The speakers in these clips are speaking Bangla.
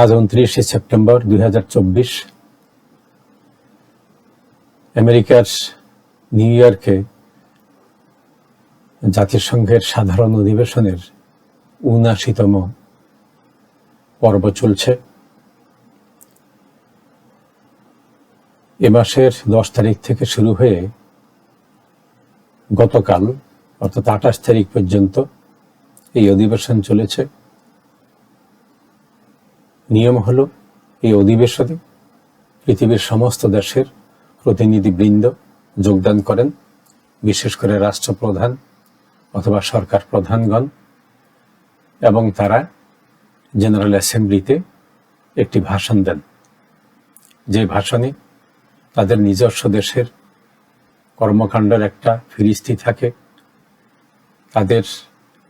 আজ উনত্রিশে সেপ্টেম্বর দুই হাজার চব্বিশ। আমেরিকার নিউ ইয়র্কে জাতিসংঘের সাধারণ অধিবেশনের উনাশিতম পর্ব চলছে। এ মাসের দশ তারিখ থেকে শুরু হয়ে গতকাল, অর্থাৎ আঠাশ তারিখ পর্যন্ত এই অধিবেশন চলেছে। নিয়ম হল এই অধিবেশনে পৃথিবীর সমস্ত দেশের প্রতিনিধিবৃন্দ যোগদান করেন, বিশেষ করে রাষ্ট্রপ্রধান অথবা সরকার প্রধানগণ এবং তারা জেনারেল অ্যাসেম্বলিতে একটি ভাষণ দেন। যে ভাষণে তাদের নিজস্ব দেশের কর্মকাণ্ডের একটা ফিরিস্তি থাকে, তাদের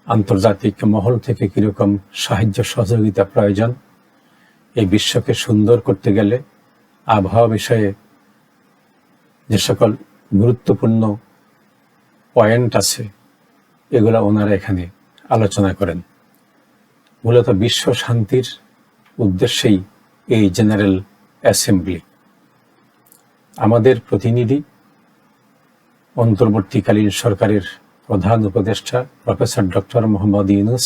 আন্তর্জাতিক মহল থেকে কীরকম সাহায্য সহযোগিতা প্রয়োজন এই বিশ্বকে সুন্দর করতে গেলে আবহাওয়া বিষয়ে যে সকল গুরুত্বপূর্ণ পয়েন্ট আছে, এগুলো ওনারা এখানে আলোচনা করেন। মূলত বিশ্ব শান্তির উদ্দেশ্যেই এই জেনারেল অ্যাসেম্বলি। আমাদের প্রতিনিধি, অন্তর্বর্তীকালীন সরকারের প্রধান উপদেষ্টা প্রফেসর ডক্টর মোহাম্মদ ইউনুস,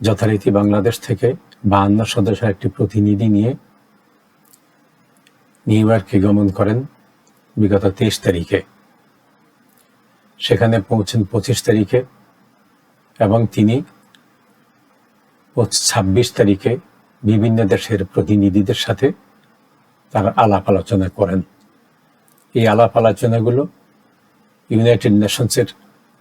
যথারীতি বাংলাদেশ থেকে বাহান্ন সদস্যের একটি প্রতিনিধি নিয়ে নিউ ইয়র্কে গমন করেন বিগত তেইশ তারিখে। সেখানে পৌঁছেন পঁচিশ তারিখে এবং তিনি ছাব্বিশ তারিখে বিভিন্ন দেশের প্রতিনিধিদের সাথে তার আলাপ আলোচনা করেন। এই আলাপ আলোচনাগুলো ইউনাইটেড নেশনসের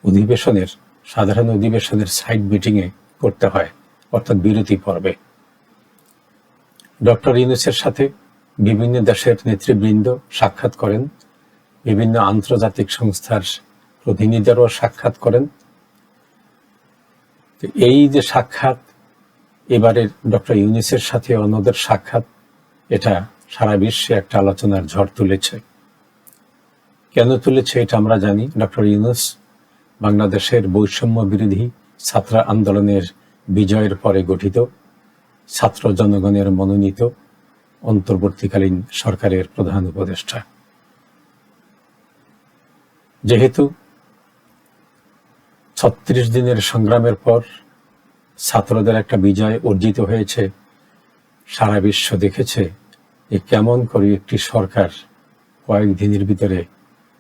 অধিবেশনের, সাধারণ অধিবেশনের সাইড মিটিংয়ে করতে হয়, অর্থাৎ বিরতি পর্বে। ডক্টর ইউনুসের সাথে বিভিন্ন দেশের নেতৃবৃন্দ সাক্ষাৎ করেন, বিভিন্ন আন্তর্জাতিক সংস্থার প্রতিনিধিরাও সাক্ষাৎ করেন। এই যে সাক্ষাৎ, এবারের ডক্টর ইউনিসের সাথে অন্যদের সাক্ষাৎ, এটা সারা বিশ্বে একটা আলোচনার ঝড় তুলেছে। কেন তুলেছে এটা আমরা জানি। ডক্টর ইউনুস বাংলাদেশের বৈষম্য বিরোধী ছাত্র আন্দোলনের বিজয়ের পরে গঠিত। ছাত্র জনগণের মনোনীত অন্তর্বর্তীকালীন সরকারের প্রধান উপদেষ্টা। যেহেতু ছত্রিশ দিনের সংগ্রামের পর ছাত্রদের একটা বিজয় অর্জিত হয়েছে, সারা বিশ্ব দেখেছে যে কেমন করে একটি সরকার কয়েকদিনের ভিতরে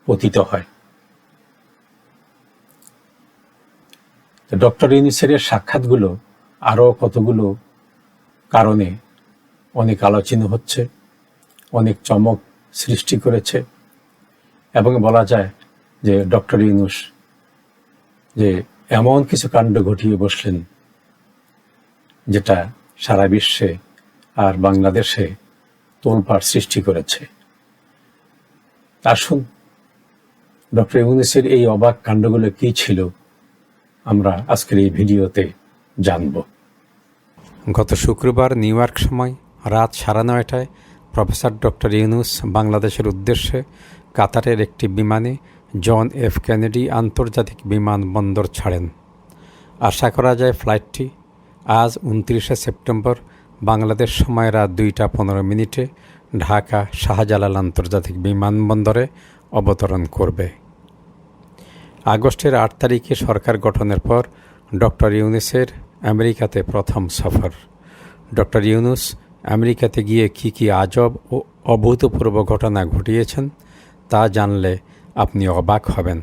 পতিত হয়। ডক্টর ইউনিসের সাক্ষাৎগুলো আরও কতগুলো কারণে অনেক আলোচনা হচ্ছে, অনেক চমক সৃষ্টি করেছে। এবং বলা যায় যে ডক্টর ইউনুস যে এমন কিছু কাণ্ড ঘটিয়ে বসলেন যেটা সারা বিশ্বে আর বাংলাদেশে তোলপাড় সৃষ্টি করেছে। আসুন, ডক্টর ইউনিসের এই অবাক কাণ্ডগুলো কি ছিল আমরা আজকের এই ভিডিওতে জানব। গত শুক্রবার নিউ ইয়র্ক সময় রাত সাড়ে নয়টায় প্রফেসর ডক্টর ইউনুস বাংলাদেশের উদ্দেশ্যে কাতারের একটি বিমানে জন এফ কেনেডি আন্তর্জাতিক বিমানবন্দর ছাড়েন। আশা করা যায় ফ্লাইটটি আজ উনত্রিশে সেপ্টেম্বর বাংলাদেশ সময় রাত দুইটা পনেরো মিনিটে ঢাকা শাহজালাল আন্তর্জাতিক বিমানবন্দরে অবতরণ করবে। আগস্টের আট তারিখে সরকার গঠনের পর ডক্টর ইউনুসের আমেরিকাতে প্রথম সফর। ডক্টর ইউনুস, আমেরিকাতে গিয়ে কি কি আজব ও অভূতপূর্ব ঘটনা ঘটিয়েছেন, তা জানলে আপনি অবাক হবেন।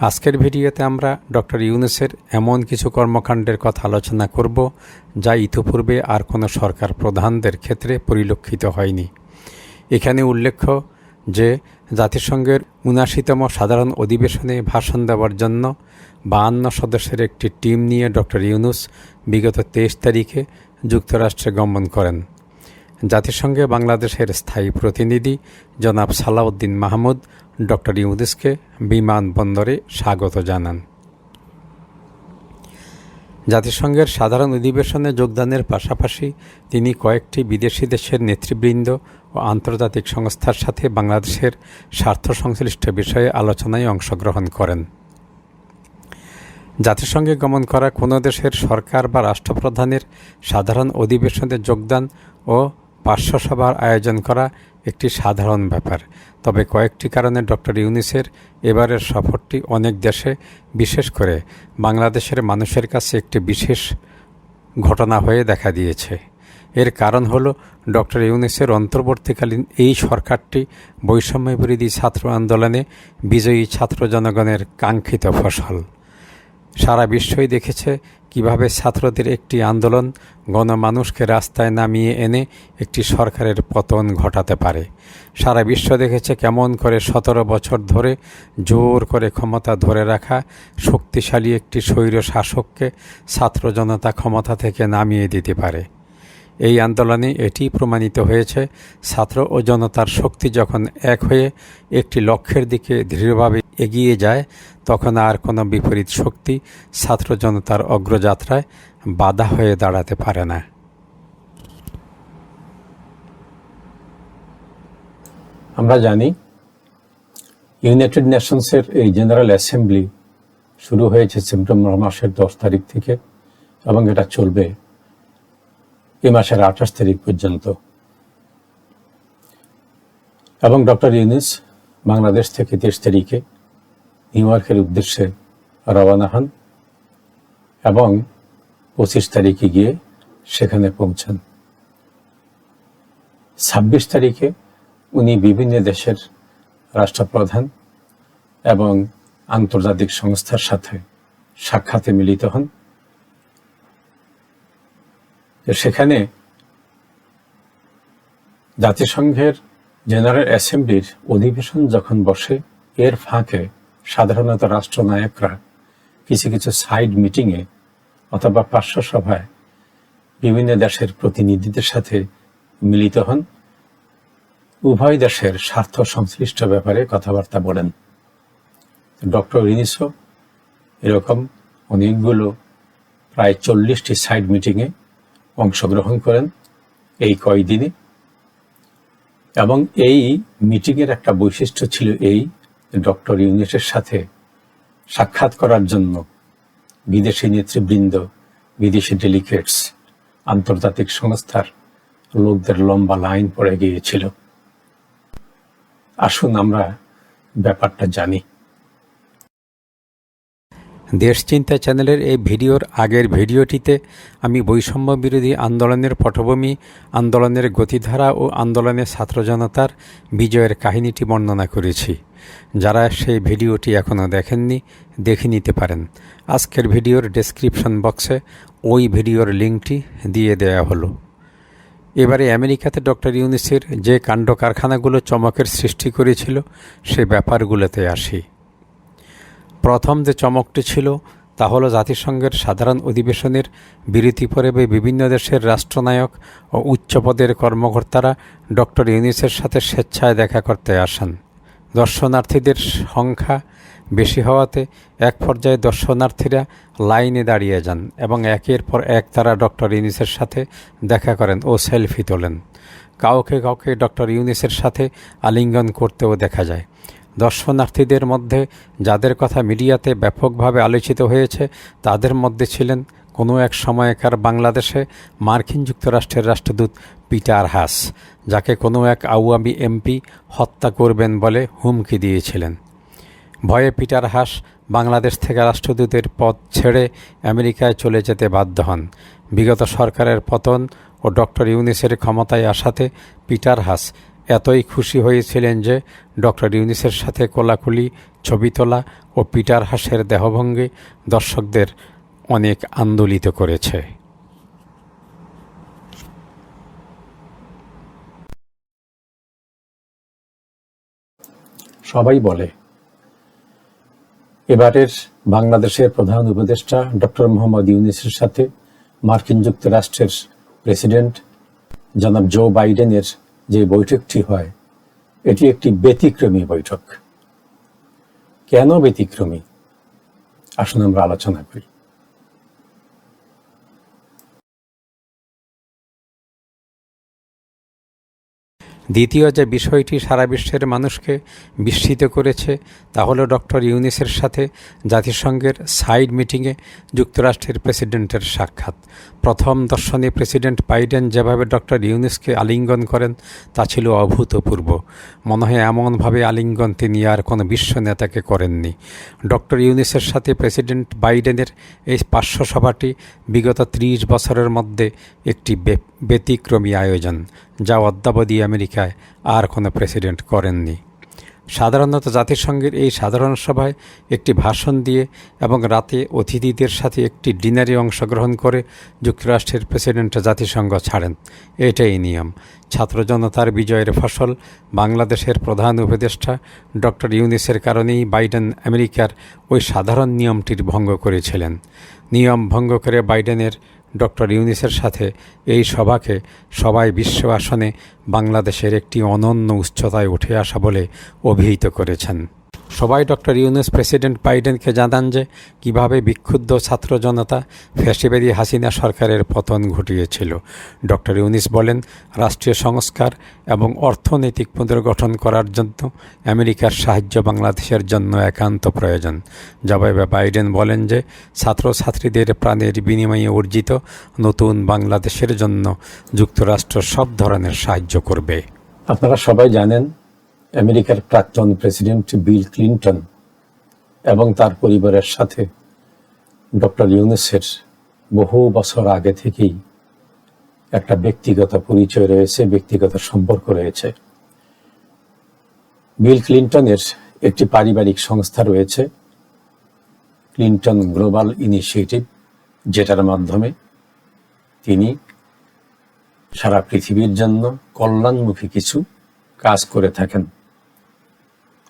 আজকের ভিডিওতে আমরা ডক্টর ইউনুসের এমন কিছু কর্মকাণ্ডের কথা আলোচনা করব, যা ইতিপূর্বে আর কোনো সরকার প্রধানদের ক্ষেত্রে পরিলক্ষিত হয়নি। এখানে উল্লেখ্য যে, জাতিসংঘের উনাশিতম সাধারণ অধিবেশনে ভাষণ দেওয়ার জন্য বাহান্ন সদস্যের একটি টিম নিয়ে ডক্টর ইউনুস বিগত তেইশ তারিখে যুক্তরাষ্ট্রে গমন করেন। জাতিসংঘে বাংলাদেশের স্থায়ী প্রতিনিধি জনাব সালাউদ্দিন মাহমুদ ডক্টর ইউনুসকে বিমানবন্দরে স্বাগত জানান। জাতিসংঘের সাধারণ অধিবেশনে যোগদানের পাশাপাশি তিনি কয়েকটি বিদেশি দেশের নেতৃবৃন্দ ও আন্তর্জাতিক সংস্থার সাথে বাংলাদেশের স্বার্থ সংশ্লিষ্ট বিষয়ে আলোচনায় অংশগ্রহণ করেন। জাতিসংঘে গমন করা কোনো দেশের সরকার বা রাষ্ট্রপ্রধানের সাধারণ অধিবেশনে যোগদান ও পার্শ্বসভার আয়োজন করা একটি সাধারণ ব্যাপার। তবে কয়েকটি কারণে ডক্টর ইউনিসের এবারের সফরটি অনেক দেশে, বিশেষ করে বাংলাদেশের মানুষের কাছে একটি বিশেষ ঘটনা হয়ে দেখা দিয়েছে। এর কারণ হল ডক্টর ইউনিসের অন্তর্বর্তীকালীন এই সরকারটি বৈষম্য বিরোধী ছাত্র আন্দোলনে বিজয়ী ছাত্র জনগণের কাঙ্ক্ষিত ফসল। সারা বিশ্বই দেখেছে কীভাবে ছাত্রদের একটি আন্দোলন গণমানুষকে রাস্তায় নামিয়ে এনে একটি সরকারের পতন ঘটাতে পারে। সারা বিশ্ব দেখেছে কেমন করে সতেরো বছর ধরে জোর করে ক্ষমতা ধরে রাখা শক্তিশালী একটি স্বৈর শাসককে ছাত্র জনতা ক্ষমতা থেকে নামিয়ে দিতে পারে। এই আন্দোলনে এটি প্রমাণিত হয়েছে। ছাত্র ও জনতার শক্তি যখন এক হয়ে একটি লক্ষ্যের দিকে দৃঢ়ভাবে এগিয়ে যায়, তখন আর কোনো বিপরীত শক্তি ছাত্র জনতার অগ্রযাত্রায় বাধা হয়ে দাঁড়াতে পারে না। আমরা জানি ইউনাইটেড নেশনসের এই জেনারেল অ্যাসেম্বলি শুরু হয়েছে সেপ্টেম্বর মাসের দশ তারিখ থেকে এবং এটা চলবে এ মাসের আঠাশ তারিখ পর্যন্ত। এবং ডক্টর ইউনিস বাংলাদেশ থেকে তেইশ তারিখে নিউ ইয়র্কের উদ্দেশ্যে রওনা হন এবং পঁচিশ তারিখে গিয়ে সেখানে পৌঁছান। ছাব্বিশ তারিখে উনি বিভিন্ন দেশের রাষ্ট্রপ্রধান এবং আন্তর্জাতিক সংস্থার সাথে সাক্ষাতে মিলিত হন। সেখানে জাতিসংঘের জেনারেল অ্যাসেম্বলির অধিবেশন যখন বসে, এর ফাঁকে সাধারণত রাষ্ট্রনায়করা কিছু কিছু সাইড মিটিংয়ে অথবা পার্শ্ব সভায় বিভিন্ন দেশের প্রতিনিধিদের সাথে মিলিত হন। উভয় দেশের স্বার্থ সংশ্লিষ্ট ব্যাপারে কথাবার্তা বলেন। ডক্টর রিনিসো, এরকম অনেকগুলো প্রায় চল্লিশটি সাইড মিটিংয়ে অংশগ্রহণ করেন এই কয়দিনে। এবং এই মিটিংয়ের একটা বৈশিষ্ট্য ছিল এই ডক্টর ইউনিটের সাথে সাক্ষাৎ করার জন্য বিদেশি নেতৃবৃন্দ, বিদেশি ডেলিগেটস, আন্তর্জাতিক সংস্থার লোকদের লম্বা লাইন পড়ে গিয়েছিল। আসুন আমরা ব্যাপারটা জানি। দেশ চিন্তা চ্যানেলের এই ভিডিওর আগের ভিডিওটিতে আমি বৈষম্য বিরোধী আন্দোলনের পটভূমি, আন্দোলনের গতিধারা ও আন্দোলনের ছাত্র জনতার বিজয়ের কাহিনীটি বর্ণনা করেছি। যারা সেই ভিডিওটি এখনও দেখেননি, দেখে নিতে পারেন। আজকের ভিডিওর ডেসক্রিপশন বক্সে ওই ভিডিওর লিঙ্কটি দিয়ে দেয়া হলো। এবারে আমেরিকাতে ডক্টর ইউনিসের যে কাণ্ড কারখানাগুলো চমকের সৃষ্টি করেছিল, সে ব্যাপারগুলোতে আসি। প্রথম যে চমকটি ছিল, তা হলো জাতিসংঘের সাধারণ অধিবেশনের বিরতি পর্বে বিভিন্ন দেশের রাষ্ট্রনায়ক ও উচ্চপদের কর্মকর্তারা ডক্টর ইউনিসের সাথে স্বেচ্ছায় দেখা করতে আসেন। দর্শনার্থীদের সংখ্যা বেশি হওয়াতে এক পর্যায়ে দর্শনার্থীরা লাইনে দাঁড়িয়ে যান এবং একের পর এক তারা ডক্টর ইউনিসের সাথে দেখা করেন ও সেলফি তোলেন। কাউকে কাউকে ডক্টর ইউনিসের সাথে আলিঙ্গন করতেও দেখা যায়। দর্শনার্থীদের মধ্যে যাদের কথা মিডিয়াতে ব্যাপকভাবে আলোচিত হয়েছে, তাদের মধ্যে ছিলেন কোনো এক সময়কার বাংলাদেশে মার্কিন যুক্তরাষ্ট্রের রাষ্ট্রদূত পিটার হাস যাকে কোনো এক আওয়ামী এমপি হত্যা করবেন বলে হুমকি দিয়েছিলেন। ভয়ে পিটার হাস বাংলাদেশ থেকে রাষ্ট্রদূতের পদ ছেড়ে আমেরিকায় চলে যেতে বাধ্য হন। বিগত সরকারের পতন ও ডক্টর ইউনিসের ক্ষমতায় আসাতে পিটার হাস এতই খুশি হয়েছিলেন যে ডক্টর ইউনিসের সাথে কোলাকুলি, ছবি তোলা ও পিটার হাসের দেহভঙ্গি দর্শকদের অনেক আন্দোলিত করেছে। সবাই বলে, এবারের বাংলাদেশের প্রধান উপদেষ্টা ডক্টর মোহাম্মদ ইউনিসের সাথে মার্কিন যুক্তরাষ্ট্রের প্রেসিডেন্ট জনাব জো বাইডেনের যে বৈঠকটি হয় এটি একটি ব্যতিক্রমী বৈঠক। কেন ব্যতিক্রমী? আসুন আমরা আলোচনা করি। দ্বিতীয় যে বিষয়টি সারা বিশ্বের মানুষকে বিস্মিত করেছে, তা হলো ডক্টর ইউনিসের সাথে জাতিসংঘের সাইড মিটিংয়ে যুক্তরাষ্ট্রের প্রেসিডেন্টের সাক্ষাৎ। প্রথম দর্শনে প্রেসিডেন্ট বাইডেন যেভাবে ডক্টর ইউনিসকে আলিঙ্গন করেন, তা ছিল অভূতপূর্ব। মনে হয় এমনভাবে আলিঙ্গন তিনি আর কোনো বিশ্ব নেতাকে করেননি। ডক্টর ইউনিসের সাথে প্রেসিডেন্ট বাইডেনের এই পার্শ্ব সভাটি বিগত ত্রিশ বছরের মধ্যে একটি ব্যতিক্রমী আয়োজন। যা অদ্যাবধি আমেরিকায় আর কোনো প্রেসিডেন্ট করেননি। সাধারণত জাতিসংঘের এই সাধারণ সভায় একটি ভাষণ দিয়ে এবং রাতে অতিথিদের সাথে একটি ডিনারে অংশগ্রহণ করে যুক্তরাষ্ট্রের প্রেসিডেন্ট জাতিসংঘ ছাড়েন। এটাই নিয়ম। ছাত্র জনতার বিজয়ের ফসল বাংলাদেশের প্রধান উপদেষ্টা ডক্টর ইউনিসের কারণেই বাইডেন আমেরিকার ওই সাধারণ নিয়মটির ভঙ্গ করেছিলেন। নিয়ম ভঙ্গ করে বাইডেনের ডক্টর ইউনিসের সাথে এই সভাকে সবাই বিশ্ব আসনে বাংলাদেশের একটি অনন্য উচ্চতায় উঠে আসা বলে অভিহিত করেছেন। সবাই ডক্টর ইউনুস, প্রেসিডেন্ট বাইডেনকে জানান যে কীভাবে বিক্ষুব্ধ ছাত্র জনতা ফ্যাসিবাদী হাসিনা সরকারের পতন ঘটিয়েছিল। ডক্টর ইউনিস বলেন, রাষ্ট্রীয় সংস্কার এবং অর্থনৈতিক পুনর্গঠন করার জন্য আমেরিকার সাহায্য বাংলাদেশের জন্য একান্ত প্রয়োজন। জবাবে বাইডেন বলেন যে ছাত্রছাত্রীদের প্রাণের বিনিময়ে অর্জিত নতুন বাংলাদেশের জন্য যুক্তরাষ্ট্র সব ধরনের সাহায্য করবে। আপনারা সবাই জানেন আমেরিকার প্রাক্তন প্রেসিডেন্ট বিল ক্লিন্টন এবং তার পরিবারের সাথে ডক্টর ইউনুসের বহু বছর আগে থেকেই একটা ব্যক্তিগত পরিচয় রয়েছে, ব্যক্তিগত সম্পর্ক রয়েছে। বিল ক্লিন্টনের একটি পারিবারিক সংস্থা রয়েছে, ক্লিন্টন গ্লোবাল ইনিশিয়েটিভ, যেটার মাধ্যমে তিনি সারা পৃথিবীর জন্য কল্যাণমুখী কিছু কাজ করে থাকেন।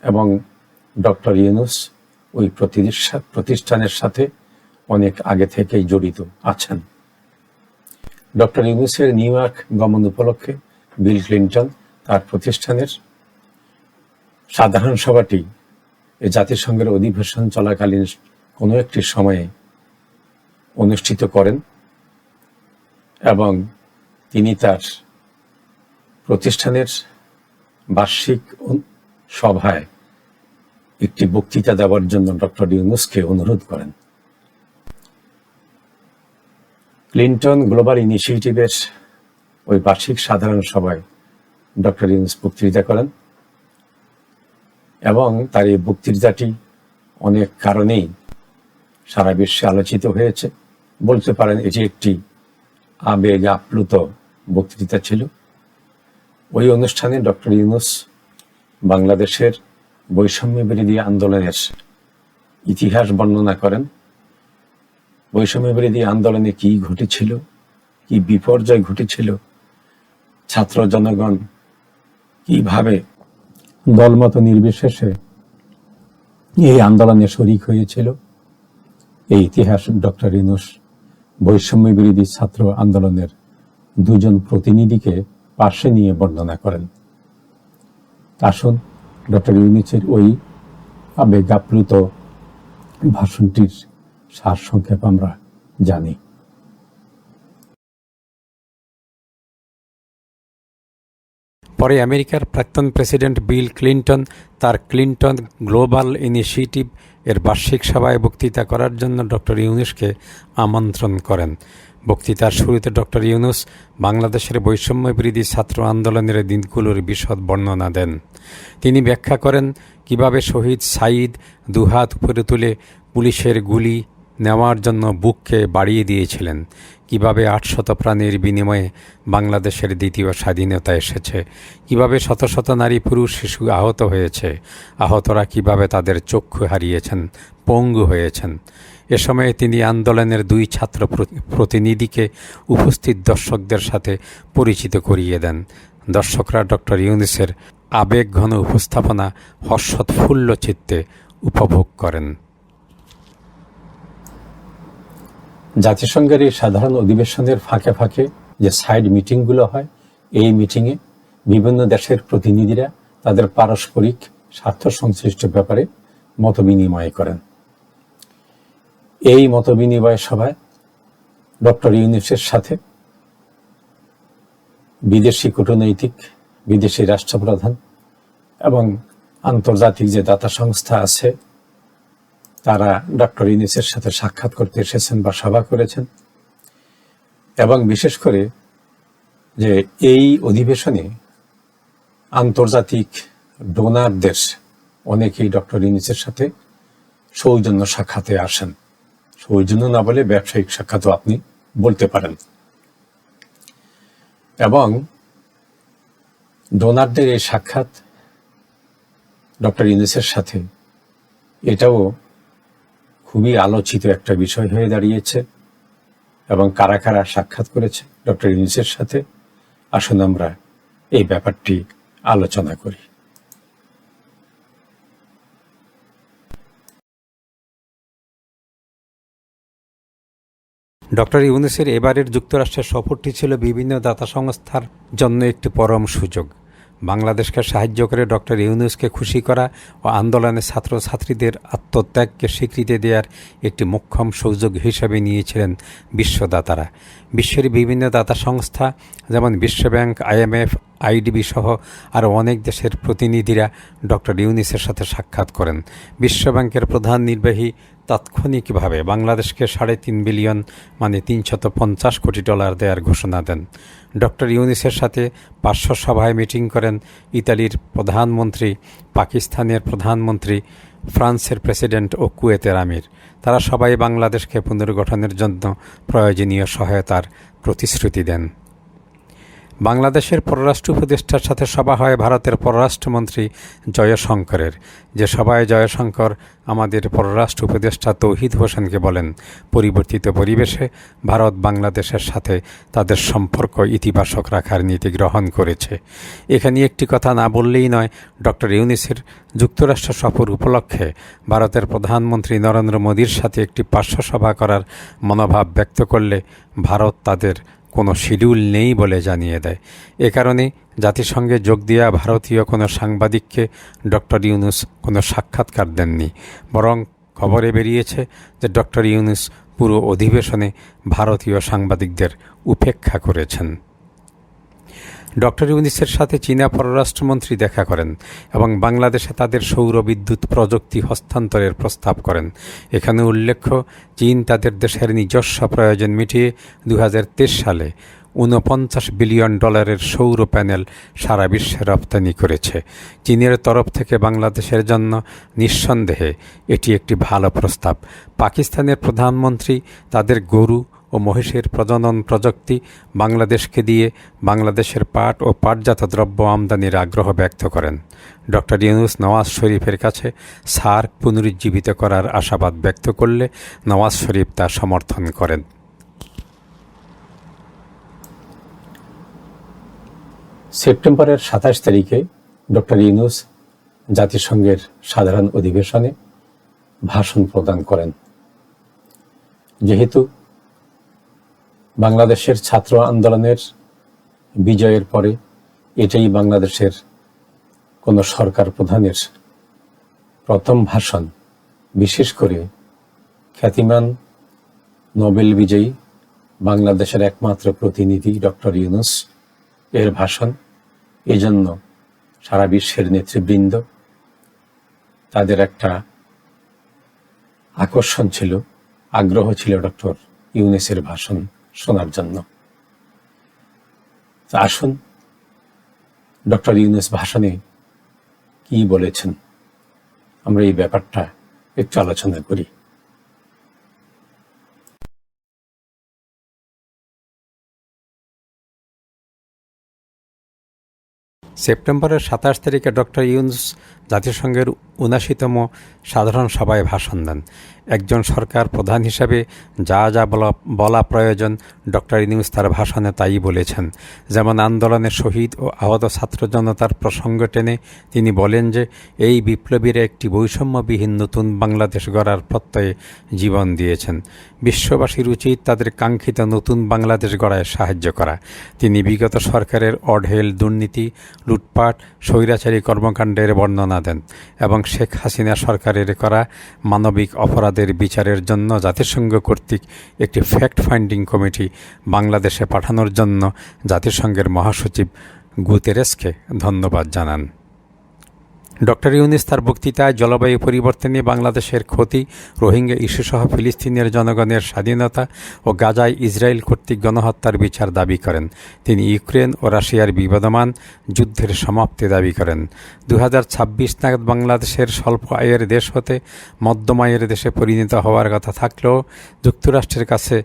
এবং ডক্টর ইউনুস ওই প্রতিষ্ঠা- প্রতিষ্ঠানের সাথে অনেক আগে থেকেই জড়িত আছেন। ডক্টর ইউনুসের নিউ ইয়র্ক গমন উপলক্ষে বিল ক্লিন্টন তার প্রতিষ্ঠানের সাধারণ সভাটি জাতিসংঘের অধিবেশন চলাকালীন কোনো একটি সময়ে অনুষ্ঠিত করেন এবং তিনি তার প্রতিষ্ঠানের বার্ষিক সভায় একটি বক্তৃতা দেওয়ার জন্য ডক্টর ইউনুসকে অনুরোধ করেন। ক্লিন্টন গ্লোবাল ইনিশিয়েটিভের ওই বার্ষিক সাধারণ সভায় ডক্টর ইউনুস বক্তৃতা করেন এবং তার এই বক্তৃতাটি অনেক কারণেই সারা বিশ্বে আলোচিত হয়েছে। বলতে পারেন এটি একটি আবেগ আপ্লুত বক্তৃতা ছিল। ওই অনুষ্ঠানে ডক্টর ইউনুস বাংলাদেশের বৈষম্য বিরোধী আন্দোলনের ইতিহাস বর্ণনা করেন। বৈষম্য বিরোধী আন্দোলনে কি ঘটেছিল, কি বিপর্যয় ঘটেছিল, ছাত্র জনগণ কীভাবে দলমত নির্বিশেষে এই আন্দোলনে শরিক হয়েছিল? এই ইতিহাস ডক্টর ইনুস বৈষম্য বিরোধী ছাত্র আন্দোলনের দুজন প্রতিনিধিকে পাশে নিয়ে বর্ণনা করেন। আসুন, ডক্টর ইউনিসের ওই আবেগাপ্লুত ভাষণটির সার সংক্ষেপ আমরা জানি। পরে আমেরিকার প্রাক্তন প্রেসিডেন্ট বিল ক্লিন্টন তার ক্লিন্টন গ্লোবাল ইনিশিয়েটিভ এর বার্ষিক সভায় বক্তৃতা করার জন্য ডক্টর ইউনুসকে আমন্ত্রণ করেন। বক্তৃতার শুরুতে ডক্টর ইউনুস বাংলাদেশের বৈষম্য বিরোধী ছাত্র আন্দোলনের দিনগুলোর বিশদ বর্ণনা দেন। তিনি ব্যাখ্যা করেন, কীভাবে শহীদ সাঈদ দুহাত উপরে তুলে পুলিশের গুলি নেওয়ার জন্য বুককে বাড়িয়ে দিয়েছিলেন, কীভাবে আটশত প্রাণীর বিনিময়ে বাংলাদেশের দ্বিতীয় স্বাধীনতা এসেছে, কীভাবে শত শত নারী, পুরুষ, শিশু আহত হয়েছে, আহতরা কীভাবে তাদের চক্ষু হারিয়েছেন, পঙ্গু হয়েছেন। এ সময়ে তিনি আন্দোলনের দুই ছাত্র প্রতিনিধিকে উপস্থিত দর্শকদের সাথে পরিচিত করিয়ে দেন। দর্শকরা ডক্টর ইউনিসের আবেগঘন উপস্থাপনা হর্ষৎফুল্ল চিত্তে উপভোগ করেন। জাতিসংঘের এই সাধারণ অধিবেশনের ফাঁকে ফাঁকে যে সাইড মিটিংগুলো হয়, এই মিটিংয়ে বিভিন্ন দেশের প্রতিনিধিরা তাদের পারস্পরিক স্বার্থ সংশ্লিষ্ট ব্যাপারে মত বিনিময় করেন। এই মত বিনিময় সভায় ডক্টর ইউনিসের সাথে বিদেশি কূটনৈতিক, বিদেশি রাষ্ট্রপ্রধান এবং আন্তর্জাতিক যে দাতা সংস্থা আছে, তারা ডক্টর ইউনিসের সাথে সাক্ষাৎ করতে এসেছেন বা সভা করেছেন এবং বিশেষ করে যে এই অধিবেশনে আন্তর্জাতিক ডোনারদের অনেকেই ডক্টর ইউনিসের সাথে সৌজন্য সাক্ষাতে আসেন। সৌজন্য না বলে ব্যবসায়িক সাক্ষাৎও আপনি বলতে পারেন। এবং ডোনারদের এই সাক্ষাৎ ডক্টর ইউনিসের সাথে, এটাও খুবই আলোচিত একটা বিষয় হয়ে দাঁড়িয়েছে এবং কারা কারা সাক্ষাৎ করেছে ডক্টর ইউনিসের সাথে, আসুন আমরা এই ব্যাপারটি আলোচনা করি। ডক্টর ইউনুসের এবারের যুক্তরাষ্ট্রের সফরটি ছিল বিভিন্ন দাতা সংস্থার জন্য একটি পরম সুযোগ। বাংলাদেশকে সাহায্য করে ডক্টর ইউনুসকে খুশি করা ও আন্দোলনে ছাত্রছাত্রীদের আত্মত্যাগকে স্বীকৃতি দেওয়ার একটি মোক্ষম সুযোগ হিসেবে নিয়েছিলেন বিশ্বদাতারা। বিশ্বের বিভিন্ন দাতা সংস্থা যেমন বিশ্বব্যাংক, আইএমএফ, আইডিবি সহ আরও অনেক দেশের প্রতিনিধিরা ডক্টর ইউনিসের সাথে সাক্ষাৎ করেন। বিশ্বব্যাংকের প্রধান নির্বাহী তাৎক্ষণিকভাবে বাংলাদেশকে সাড়ে তিন বিলিয়ন মানে তিনশত পঞ্চাশ কোটি ডলার দেওয়ার ঘোষণা দেন। ডক্টর ইউনিসের সাথে পার্শ্ব সভায় মিটিং করেন ইতালির প্রধানমন্ত্রী, পাকিস্তানের প্রধানমন্ত্রী, ফ্রান্সের প্রেসিডেন্ট ও কুয়েতের আমির। তারা সবাই বাংলাদেশকে পুনর্গঠনের জন্য প্রয়োজনীয় সহায়তার প্রতিশ্রুতি দেন। বাংলাদেশের পররাষ্ট্র উপদেষ্টার সাথে সভা হয় ভারতের পররাষ্ট্রমন্ত্রী জয়শঙ্করের। যে সভায় জয়শঙ্কর আমাদের পররাষ্ট্র উপদেষ্টা তৌহিদ হোসেনকে বলেন, পরিবর্তিত পরিবেশে ভারত বাংলাদেশের সাথে তাদের সম্পর্ক ইতিবাচক রাখার নীতি গ্রহণ করেছে। এখানে একটি কথা না বললেই নয়, ডক্টর ইউনিসের যুক্তরাষ্ট্র সফর উপলক্ষে ভারতের প্রধানমন্ত্রী নরেন্দ্র মোদীর সাথে একটি পার্শ্ব সভা করার মনোভাব ব্যক্ত করলে ভারত তাদের কোনো শিডিউল নেই বলে জানিয়ে দেয়। এ কারণে জাতিসংঘে যোগ দেওয়া ভারতীয় কোনো সাংবাদিককে ডক্টর ইউনুস কোনো সাক্ষাৎকার দেননি। বরং খবরে বেরিয়েছে যে ডক্টর ইউনুস পুরো অধিবেশনে ভারতীয় সাংবাদিকদের উপেক্ষা করেছেন। ডক্টর ইউনিসের সাথে চীনা পররাষ্ট্রমন্ত্রী দেখা করেন এবং বাংলাদেশে তাদের সৌর বিদ্যুৎ প্রযুক্তি হস্তান্তরের প্রস্তাব করেন। এখানে উল্লেখ্য, চীন তাদের দেশের নিজস্ব প্রয়োজন মিটিয়ে দু হাজার তেইশ সালে ঊনপঞ্চাশ বিলিয়ন ডলারের সৌর প্যানেল সারা বিশ্বে রপ্তানি করেছে। চীনের তরফ থেকে বাংলাদেশের জন্য নিঃসন্দেহে এটি একটি ভালো প্রস্তাব। পাকিস্তানের প্রধানমন্ত্রী তাদের গরু ও মহিষের প্রজনন প্রযুক্তি বাংলাদেশকে দিয়ে বাংলাদেশের পাট ও পাটজাত দ্রব্য আমদানির আগ্রহ ব্যক্ত করেন। ডক্টর ইউনুস নওয়াজ শরীফের কাছে সার্ক পুনরুজ্জীবিত করার আশাবাদ ব্যক্ত করলে নওয়াজ শরীফ তা সমর্থন করেন। সেপ্টেম্বরের সাতাশ তারিখে ডক্টর ইউনুস জাতিসংঘের সাধারণ অধিবেশনে ভাষণ প্রদান করেন। যেহেতু বাংলাদেশের ছাত্র আন্দোলনের বিজয়ের পরে এটাই বাংলাদেশের কোনো সরকার প্রধানের প্রথম ভাষণ। বিশেষ করে খ্যাতিমান নোবেল বিজয়ী বাংলাদেশের একমাত্র প্রতিনিধি ডক্টর ইউনুস এর ভাষণ। এজন্য সারা বিশ্বের নেতৃবৃন্দ তাদের একটা আকর্ষণ ছিল, আগ্রহ ছিল ডক্টর ইউনেসের ভাষণ। শোনার জন্য। আসুন ডক্টর ইউনেস ভাষণে কি বলেছেন? আমরা এই ব্যাপারটা একটু আলোচনা করি। সেপ্টেম্বরের সাতাশ তারিখে ডক্টর ইউনুস জাতিসংঘের উনাশিতম সাধারণ সভায় ভাষণ দেন। একজন সরকার প্রধান হিসাবে যা যা বলা বলা প্রয়োজন, ডক্টর ইউনুস তার ভাষণে তাই বলেছেন। যেমন আন্দোলনের শহীদ ও আহত ছাত্র জনতার প্রসঙ্গ টেনে তিনি বলেন যে, এই বিপ্লবীরা একটি বৈষম্যবিহীন নতুন বাংলাদেশ গড়ার প্রত্যয়ে জীবন দিয়েছেন। বিশ্ববাসীর উচিত তাদের কাঙ্ক্ষিত নতুন বাংলাদেশ গড়ায় সাহায্য করা। তিনি বিগত সরকারের অঢেল দুর্নীতি লুটপাট, স্বৈরাচারী কর্মকাণ্ডের বর্ণনা দেন এবং শেখ হাসিনা সরকারের করা মানবিক অপরাধের বিচারের জন্য জাতিসংঘ কর্তৃক একটি ফ্যাক্ট ফাইন্ডিং কমিটি বাংলাদেশে পাঠানোর জন্য জাতিসংঘের মহাসচিব গুতেরেসকে ধন্যবাদ জানান। ডক্টর ইউনিস তার বক্তৃতায় জলবায়ু পরিবর্তনে বাংলাদেশের ক্ষতি, রোহিঙ্গা ইস্যুসহ ফিলিস্তিনের জনগণের স্বাধীনতা ও গাজায় ইসরায়েল কর্তৃক গণহত্যার বিচার দাবি করেন। তিনি ইউক্রেন ও রাশিয়ার বিবদমান যুদ্ধের সমাপ্তি দাবি করেন। দু হাজার ছাব্বিশ নাগাদ বাংলাদেশের স্বল্প আয়ের দেশ হতে মধ্যম আয়ের দেশে পরিণত হওয়ার কথা থাকলেও যুক্তরাষ্ট্রের কাছে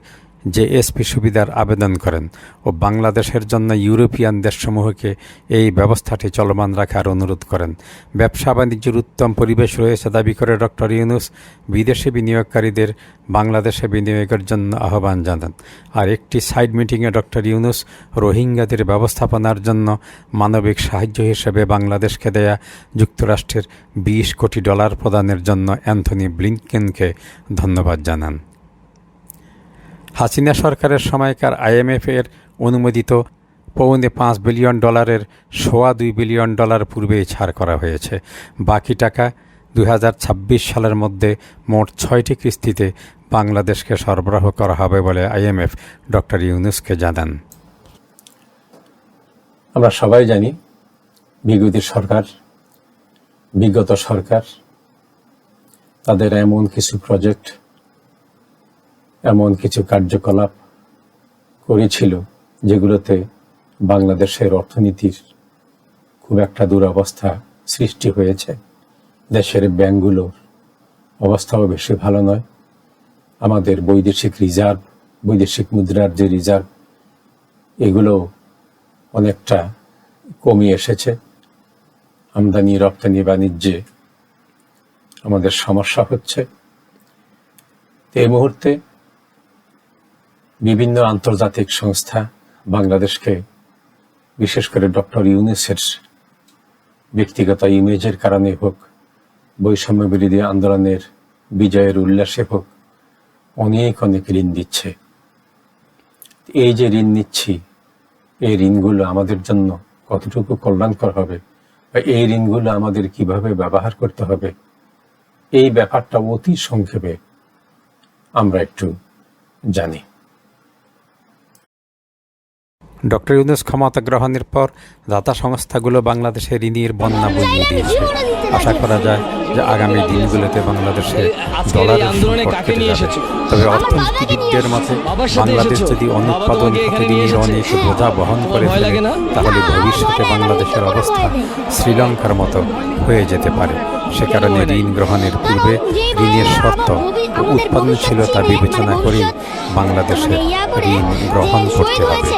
জেএসপি সুবিধার আবেদন করেন ও বাংলাদেশের জন্য ইউরোপিয়ান দেশসমূহকে এই ব্যবস্থাটি চলমান রাখার অনুরোধ করেন। ব্যবসা বাণিজ্যের উত্তম পরিবেশ রয়েছে দাবি করে ডক্টর ইউনুস বিদেশি বিনিয়োগকারীদের বাংলাদেশে বিনিয়োগের জন্য আহ্বান জানান। আর একটি সাইড মিটিংয়ে ডক্টর ইউনুস রোহিঙ্গাদের ব্যবস্থাপনার জন্য মানবিক সাহায্য হিসেবে বাংলাদেশকে দেয়া যুক্তরাষ্ট্রের বিশ কোটি ডলার প্রদানের জন্য অ্যান্থনি ব্লিংকেনকে ধন্যবাদ জানান। হাসিনা সরকারের সময়কার আইএমএফ এর অনুমোদিত পৌনে পাঁচ বিলিয়ন ডলারের সোয়া দুই বিলিয়ন ডলার পূর্বেই ছাড় করা হয়েছে। বাকি টাকা দু হাজার ছাব্বিশ সালের মধ্যে মোট ছয়টি কিস্তিতে বাংলাদেশকে সরবরাহ করা হবে বলে আইএমএফ ডক্টর ইউনুসকে জানান। আমরা সবাই জানি বিগত সরকার বিগত সরকার, তাদের এমন কিছু প্রজেক্ট এমন কিছু কার্যকলাপ করেছিল যেগুলোতে বাংলাদেশের অর্থনীতির খুব একটা দুরবস্থা সৃষ্টি হয়েছে। দেশের ব্যাংকগুলোর অবস্থাও বেশি ভালো নয়। আমাদের বৈদেশিক রিজার্ভ, বৈদেশিক মুদ্রার যে রিজার্ভ, এগুলো অনেকটা কমে এসেছে। আমদানি, রপ্তানি, বাণিজ্যে আমাদের সমস্যা হচ্ছে। এই মুহূর্তে বিভিন্ন আন্তর্জাতিক সংস্থা বাংলাদেশকে, বিশেষ করে ডক্টর ইউনেসের ব্যক্তিগত ইমেজের কারণে হোক, বৈষম্য বিরোধী আন্দোলনের বিজয়ের উল্লাসে হোক, অনেক অনেক ঋণ দিচ্ছে। এই যে ঋণ নিচ্ছি, এই ঋণগুলো আমাদের জন্য কতটুকু কল্যাণকর হবে বা এই ঋণগুলো আমাদের কীভাবে ব্যবহার করতে হবে, এই ব্যাপারটা অতি সংক্ষেপে আমরা একটু জানি। ডক্টর ইউনুস ক্ষমতা গ্রহণের পর দাতা সংস্থাগুলো বাংলাদেশে ঋণের বন্যা বইয়ে দিয়েছে। আশা করা যায় যে আগামী দিনগুলোতে বাংলাদেশে ডলারের আন্দোলনে সংকট কেটে যাবে। তবে অর্থনীতিবিদদের মতে বাংলাদেশ যদি অনুৎপাদন ঋণের অনেক বোঝা বহন করে ফেলে তাহলে ভবিষ্যতে বাংলাদেশের অবস্থা শ্রীলঙ্কার মতো হয়ে যেতে পারে। সে কারণে ঋণ গ্রহণের পূর্বে ঋণের শর্ত ও উৎপাদনশীলতা বিবেচনা করেই বাংলাদেশের ঋণ গ্রহণ করতে হবে।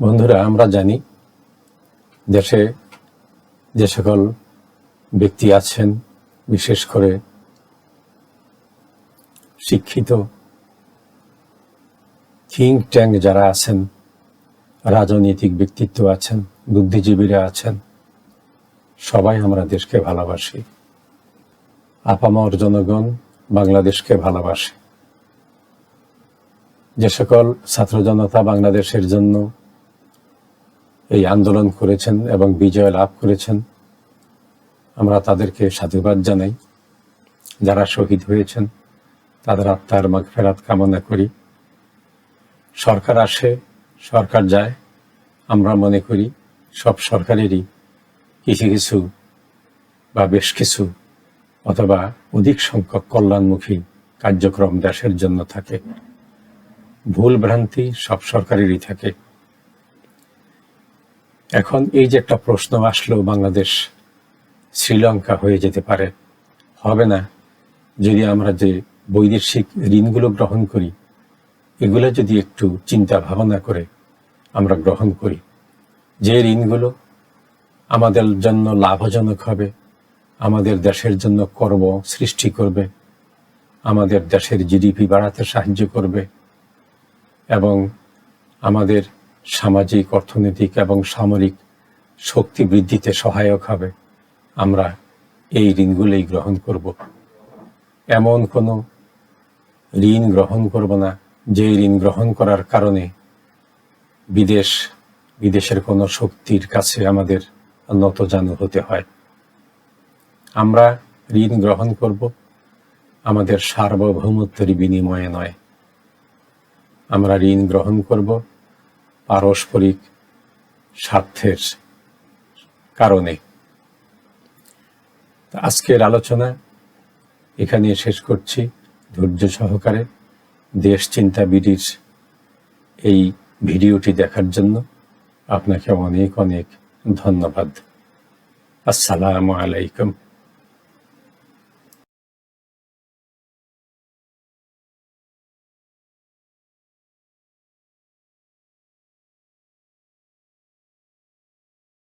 বন্ধুরা, আমরা জানি দেশে যে সকল ব্যক্তি আছেন, বিশেষ করে শিক্ষিত থিঙ্ক ট্যাঙ্ক যারা আছেন, রাজনৈতিক ব্যক্তিত্ব আছেন, বুদ্ধিজীবীরা আছেন, সবাই আমরা দেশকে ভালোবাসি। আপামর জনগণ বাংলাদেশকে ভালোবাসে। যে সকল ছাত্র জনতা বাংলাদেশের জন্য এই আন্দোলন করেছেন এবং বিজয় লাভ করেছেন। আমরা তাদেরকে সাধুবাদ জানাই। যারা শহীদ হয়েছেন, তাদের আত্মার মাগফেরাত কামনা করি। সরকার আসে, সরকার যায়, আমরা মনে করি সব সরকারেরই কিছু কিছু বা বেশ কিছু অথবা অধিক সংখ্যক কল্যাণমুখী কার্যক্রম দেশের জন্য থাকে। ভুল ভ্রান্তি সব সরকারেরই থাকে। এখন এই যে একটা প্রশ্ন আসলো, বাংলাদেশ শ্রীলঙ্কা হয়ে যেতে পারে, হবে না? যদি আমরা যে বৈদেশিক ঋণগুলো গ্রহণ করি, এগুলো যদি একটু চিন্তা ভাবনা করে আমরা গ্রহণ করি, যে ঋণগুলো আমাদের জন্য লাভজনক হবে, আমাদের দেশের জন্য কর্ম সৃষ্টি করবে, আমাদের দেশের জিডিপি বাড়াতে সাহায্য করবে, এবং আমাদের সামাজিক, অর্থনৈতিক এবং সামরিক শক্তি বৃদ্ধিতে সহায়ক হবে। আমরা এই ঋণগুলোই গ্রহণ করব। এমন কোনো ঋণ গ্রহণ করব না, যে ঋণ গ্রহণ করার কারণে বিদেশ, বিদেশের কোনো শক্তির কাছে আমাদের নতজানু হতে হয়। আমরা ঋণ গ্রহণ করব, আমাদের সার্বভৌমত্বের বিনিময়ে নয়। আমরা ঋণ গ্রহণ করব পারস্পরিক স্বার্থের কারণে। আজকের আলোচনা এখানে শেষ করছি। ধৈর্য সহকারে দেশ চিন্তা বিডির এই ভিডিওটি দেখার জন্য আপনাকে অনেক অনেক ধন্যবাদ। আসসালামু আলাইকুম।